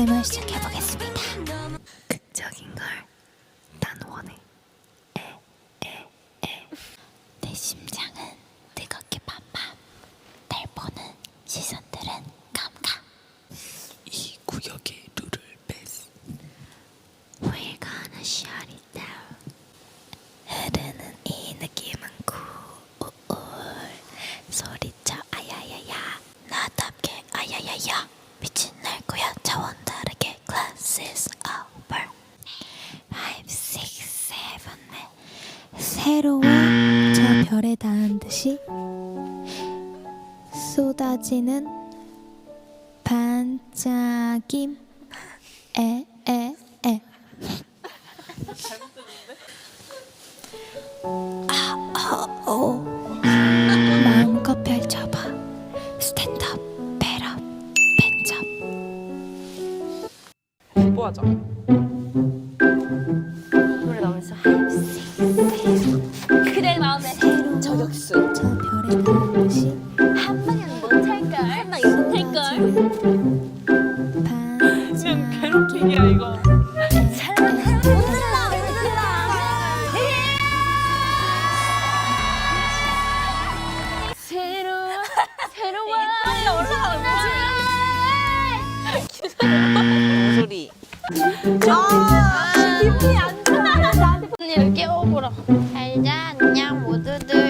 ASMR 시작해보겠습니다. 극적인 걸 난 원해. 내 심장은 뜨겁게 맘맘. 날 보는 시선들은 감각. 이 구역의 룰을 뺐어. We're gonna shut it down. 흐르는 이 느낌은 cool. 소리쳐 아야야야. 나답게 아야야야. 미친 날고야 차원 다르게 classes over. Five, six, seven, eight. 새로워 저 별에 닿은 듯이 쏟아지는 반짝임 에에에 오 마음 공부하자. 노래 나오면서 그대 마음에 새로운 저격수. 저 별에 아 기분이 안 좋아 나한테 언니를 깨워보라 잘자 안녕 모두들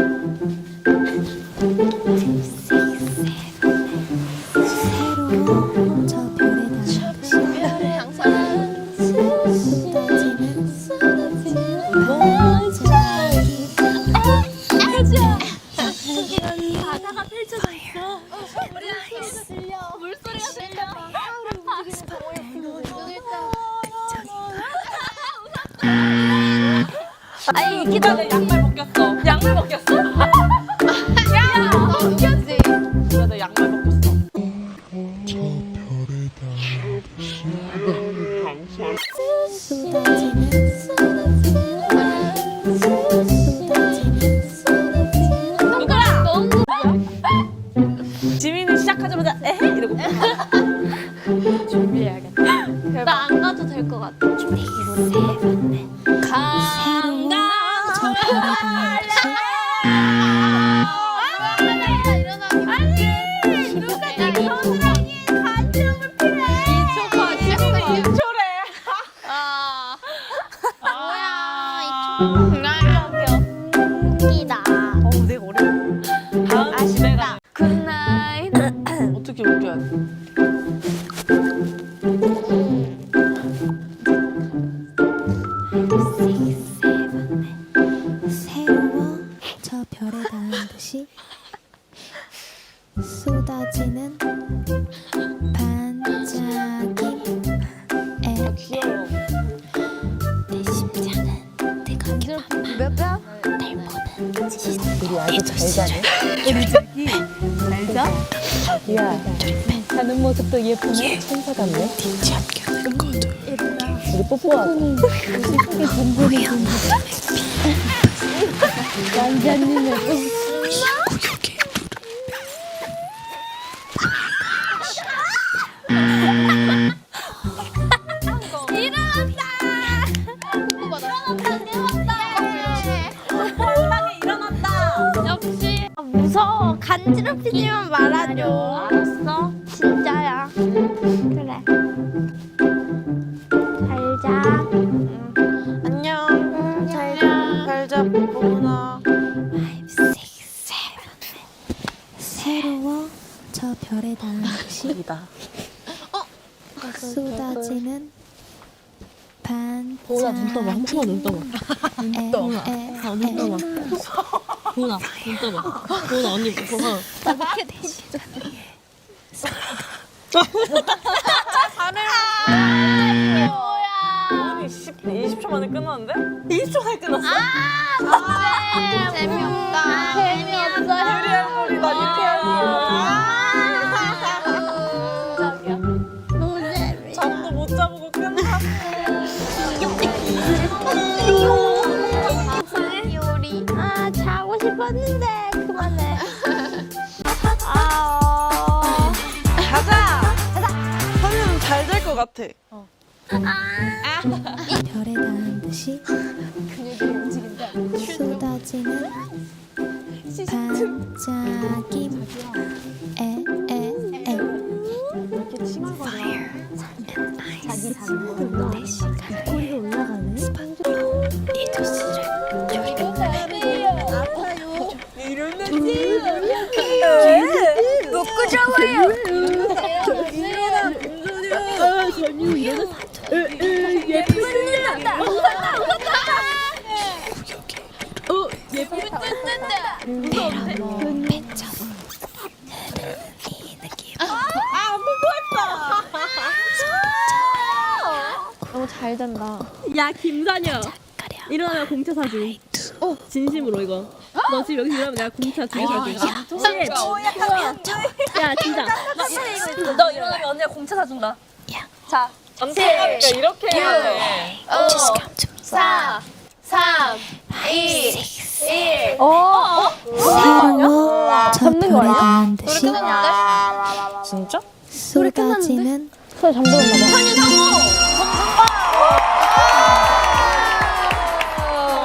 아니 기다려 양말 벗겼어. 양말 벗겼어? 야, 웃겼지. 그래 나 양말 벗겼어. 누구야? 너무 지민은 시작하자마자 에헤 이러고. 준비해야겠다. 나 안 가도 될 것 같아. 아니, 누가 아. 어떻게 웃겨야 돼? 쏟아지는 반짝임 에 귀여워. 내 심장은 뜨겁게 몇秒?날 보는 우리 아주 잘 자네. 자기야, 자는 모습도 예쁘네. 천사 같네. 참견을 거둬. 우리 뽀뽀하자. 남자님은 이 구역의 간지럽히지만 말아줘. 알았어. 진짜야. 그래. 잘 자. 안녕. 응, 잘 자. 잘자 뽀뽀나. 새로워 저 닿은 듯이 이다. 쏟아지는 보은아 눈 떠봐 한 번만 눈 떠봐 반짝이 보은아 아, 눈 떠봐 보은아 눈 떠봐 보은아 언니 보은아 아니 10, 20초 만에 끝났는데? 20초 만에 끝났어? 재미없다. 재미없어. 유리한 소리 나 유쾌하지 싶었는데 그만해. 아. 가자! 하면 잘 될 것 같아. 별에 닿은 듯이 쏟아지는 반짝임 에에에 너무 잘 잔다. 야 김사녀 일어나면 공차 어 진심으로 이거 너 지금 여기서 일어나면 내가 공차 두개 사줄게 야 진짜 너 이러면 언니가 공차 사준다. 자. 잠깐이니까 이렇게 해야 돼 Just come to me 4, 3, 2, 1. 새로워 저 별에 닿은 듯이 진짜? 쏟아지는 소리 잠들었나 봐.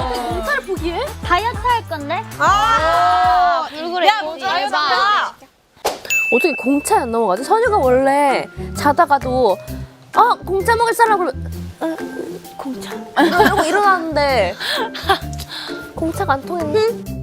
어떻게 공차를 포기해? 다이어트 할 건데? 아. 야 어떻게 공차에 안 넘어가지? 선유가 원래 자다가도 아 공차 먹을 사람 그러면 어, 공차 이러고 일어나는데 공차가 안 통했네